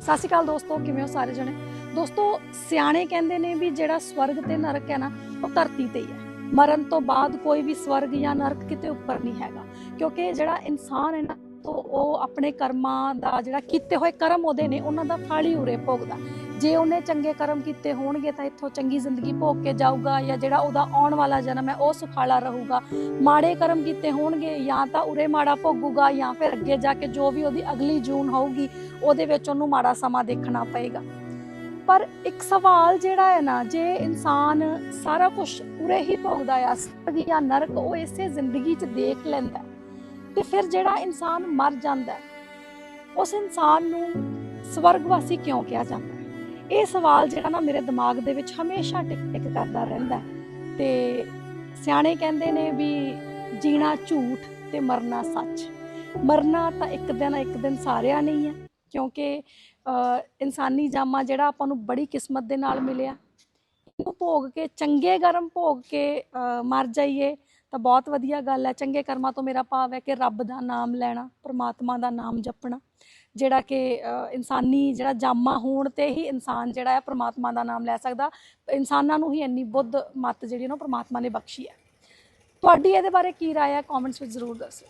ਸਤਿ ਸ਼੍ਰੀ ਅਕਾਲ ਦੋਸਤੋ, ਕਿਵੇਂ ਹੋ ਸਾਰੇ ਜਣੇ? ਦੋਸਤੋ, ਸਿਆਣੇ ਕਹਿੰਦੇ ਨੇ ਵੀ ਜਿਹੜਾ ਸਵਰਗ ਤੇ ਨਰਕ ਹੈ ਨਾ, ਉਹ ਧਰਤੀ ਤੇ ਹੀ ਹੈ। ਮਰਨ ਤੋਂ ਬਾਅਦ ਕੋਈ ਵੀ ਸਵਰਗ ਜਾਂ ਨਰਕ ਕਿਤੇ ਉੱਪਰ ਨਹੀਂ ਹੈਗਾ। ਕਿਉਂਕਿ ਜਿਹੜਾ ਇਨਸਾਨ ਹੈ ਨਾ ਤੋਂ ਉਹ ਆਪਣੇ ਕਰਮਾਂ ਦਾ ਜਿਹੜਾ ਕੀਤੇ ਹੋਏ ਕਰਮ ਉਹਦੇ ਨੇ, ਉਹਨਾਂ ਦਾ ਫਲ ਹੀ ਉਰੇ ਭੋਗਦਾ। ਜੇ ਉਹਨੇ ਚੰਗੇ ਕਰਮ ਕੀਤੇ ਹੋਣਗੇ ਤਾਂ ਇੱਥੋਂ ਚੰਗੀ ਜ਼ਿੰਦਗੀ ਭੋਗ ਕੇ ਜਾਊਗਾ ਜਾਂ ਜਿਹੜਾ ਉਹਦਾ ਆਉਣ ਵਾਲਾ ਜਨਮ ਹੈ, ਉਹ ਸੁਖਾਲਾ ਰਹੂਗਾ। ਮਾੜੇ ਕਰਮ ਕੀਤੇ ਹੋਣਗੇ ਜਾਂ ਤਾਂ ਉਰੇ ਮਾੜਾ ਭੋਗੂਗਾ ਜਾਂ ਫਿਰ ਅੱਗੇ ਜਾ ਕੇ ਜੋ ਵੀ ਉਹਦੀ ਅਗਲੀ ਜੂਨ ਹੋਊਗੀ, ਉਹਦੇ ਵਿੱਚ ਉਹਨੂੰ ਮਾੜਾ ਸਮਾਂ ਦੇਖਣਾ ਪਏਗਾ। ਪਰ ਇੱਕ ਸਵਾਲ ਜਿਹੜਾ ਹੈ ਨਾ, ਜੇ ਇਨਸਾਨ ਸਾਰਾ ਕੁਝ ਉਰੇ ਹੀ ਭੋਗਦਾ ਆ ਸਵਰਗ ਜਾਂ ਨਰਕ, ਉਹ ਇਸੇ ਜ਼ਿੰਦਗੀ 'ਚ ਦੇਖ ਲੈਂਦਾ ਤੇ ਫਿਰ ਜਿਹੜਾ ਇਨਸਾਨ ਮਰ ਜਾਂਦਾ ਹੈ, ਉਸ ਇਨਸਾਨ ਨੂੰ ਸਵਰਗਵਾਸੀ ਕਿਉਂ ਕਿਹਾ ਜਾਂਦਾ ਹੈ? ਇਹ ਸਵਾਲ ਜਿਹੜਾ ਨਾ ਮੇਰੇ ਦਿਮਾਗ ਦੇ ਵਿੱਚ ਹਮੇਸ਼ਾ ਟਿਕ ਟਿਕ ਕਰਦਾ ਰਹਿੰਦਾ ਤੇ ਸਿਆਣੇ ਕਹਿੰਦੇ ਨੇ ਵੀ ਜੀਣਾ ਝੂਠ ਤੇ ਮਰਨਾ ਸੱਚ। ਮਰਨਾ ਤਾਂ ਇੱਕ ਦਿਨ ਇੱਕ ਦਿਨ ਸਾਰਿਆਂ ਨਹੀਂ ਹੈ ਕਿਉਂਕਿ ਅ, ਇਨਸਾਨੀ ਜਾਮਾ ਜਿਹੜਾ ਆਪਾਂ ਨੂੰ ਬੜੀ ਕਿਸਮਤ ਦੇ ਨਾਲ ਮਿਲਿਆ। ਇਹਨੂੰ ਭੋਗ ਕੇ ਚੰਗੇ ਗਰਮ ਭੋਗ ਕੇ ਅ, ਮਰ ਜਾਈਏ ਤਾਂ ਬਹੁਤ ਵਧੀਆ ਗੱਲ ਹੈ। ਚੰਗੇ ਕਰਮਾਂ ਤੋਂ ਮੇਰਾ ਭਾਵ ਹੈ ਕਿ ਰੱਬ ਦਾ ਨਾਮ ਲੈਣਾ, ਪ੍ਰਮਾਤਮਾ ਦਾ ਨਾਮ ਜਪਣਾ, ਜਿਹੜਾ ਕਿ ਇਨਸਾਨੀ ਜਿਹੜਾ ਜਾਮਾ ਹੋਣ ਤੇ ਹੀ ਇਨਸਾਨ ਜਿਹੜਾ ਹੈ ਪ੍ਰਮਾਤਮਾ ਦਾ ਨਾਮ ਲੈ ਸਕਦਾ। ਇਨਸਾਨਾਂ ਨੂੰ ਹੀ ਇੰਨੀ ਬੁੱਧ ਮੱਤ ਜਿਹੜੀ ਨਾ ਪ੍ਰਮਾਤਮਾ ਨੇ ਬਖਸ਼ੀ ਹੈ। ਤੁਹਾਡੀ ਇਹਦੇ ਬਾਰੇ ਕੀ ਰਾਏ ਹੈ? ਕਮੈਂਟਸ ਵਿੱਚ ਜ਼ਰੂਰ ਦੱਸਿਓ।